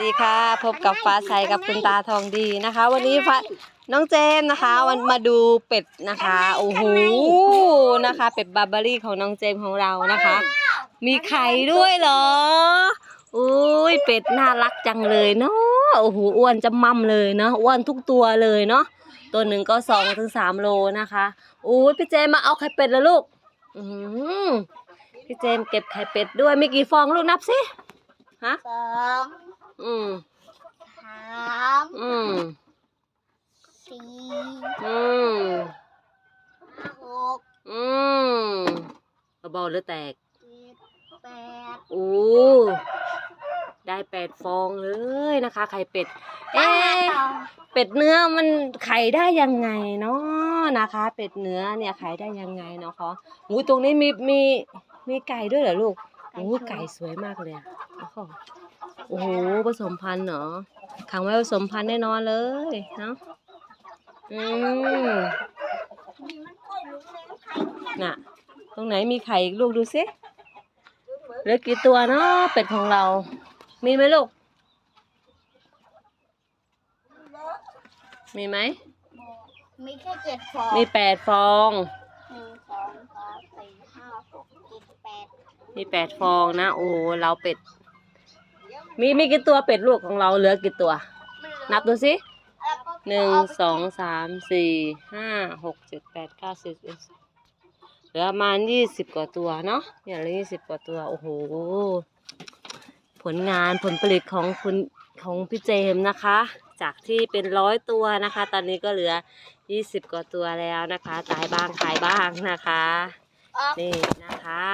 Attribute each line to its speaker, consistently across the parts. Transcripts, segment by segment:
Speaker 1: สวัสดีค่ะ พบกับฟ้าใสกับคุณตาทองดีนะคะ วันนี้ฟ้าน้องเจมส์นะคะ วันมาดูเป็ดนะคะโอ้โหนะคะ เป็ดบาร์บารี่ของน้องเจมส์ของเรานะคะ มีไข่ด้วยเหรออุ้ยเป็ดน่ารักจังเลยเนาะโอ้โหอ้วนจะมั่มเลยเนาะอ้วนทุกตัวเลยเนาะตัวหนึ่งก็สองถึงสามโลนะคะอุ้ยพี่เจมส์มาเอาไข่เป็ดแล้วลูกอืมพี่เจมส์เก็บไข่เป็ดด้วยมีกี่ฟองลูกนับสิฮะ
Speaker 2: สอง
Speaker 1: อืม
Speaker 2: สาม
Speaker 1: อืม
Speaker 2: สี่
Speaker 1: อืม
Speaker 2: หก
Speaker 1: อืมเบาๆหรือแตก
Speaker 2: เจ็ดแปด
Speaker 1: โอ้ได้แปดฟองเลยนะคะ ไข่เป็ด เอ๊ะเป็ดเนื้อมันไข่ได้ยังไงเนาะนะคะ เป็ดเนื้อเนี่ยไข่ได้ยังไงเนาะคะหูตรงนี้มีมีมีไก่ด้วยเหรอลูกโอ้ไก่สวยมากเลยอะ โอ้โหโอ้โหผสมพันธุ์เหรอขังไว้ผสมพันธุ์แน่นอนเลยเนาะอืมน่ะ ตรงไหนมีไข่อีกลูกดูสิเหลือกี่ตัวเนาะเป็ดของเรา มีไหมลูก มีไหม
Speaker 2: มีแค่เจ็ดฟอง
Speaker 1: มีแปดฟอง
Speaker 2: หนึ่งสองสามสี่ห้าหกเจ็ดแปด
Speaker 1: มีแปดฟองนะ โอ้โหเราเป็ด มีมีกี่ตัวเป็ดลูกของเราเหลือกี่ตัว นับดูสิหนึ่งสองสามสี่ห้าหกเจ็ดแปดเก้าสิบเหลือประมาณยี่สิบกว่าตัวเนาะเนี่ยเหลือยี่สิบกว่าตัว โอ้โห ผลงานผลผลิตของคุณของพี่เจมส์นะคะ จากที่เป็นร้อยตัวนะคะ ตอนนี้ก็เหลือยี่สิบกว่าตัวแล้วนะคะ ตายบ้างขายบ้างนะคะนี่นะคะ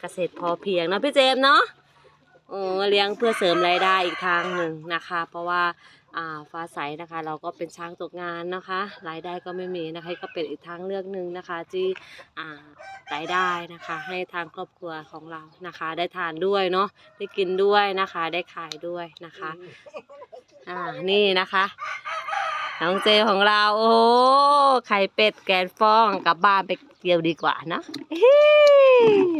Speaker 1: เกษตรพอเพียงเนาะพี่เจมส์เนาะ เออเลี้ยงเพื่อเสริมรายได้อีกทางหนึ่งนะคะ เพราะว่าอ่าฟ้าใสนะคะ เราก็เป็นช้างตกงานนะคะ รายได้ก็ไม่มีนะคะก็เป็นอีกทางเลือกหนึ่งนะคะที่อ่ารายได้นะคะ ให้ทางครอบครัวของเรานะคะ ได้ทานด้วยเนาะได้กินด้วยนะคะ ได้ขายด้วยนะคะ อ่านี่นะคะ น้องเจของเรา โอ้ไข่เป็ดแกนฟองกลับบ้านไปเกี่ยวดีกว่านะ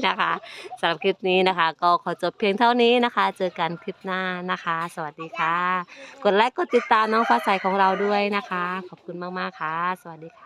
Speaker 1: นะคะสำหรับคลิปนี้นะคะ ก็ขอจบเพียงเท่านี้นะคะ เจอกันคลิปหน้านะคะ สวัสดีค่ะ กดไลค์กดติดตามน้องฟ้าใสของเราด้วยนะคะ ขอบคุณมากๆค่ะ สวัสดีค่ะ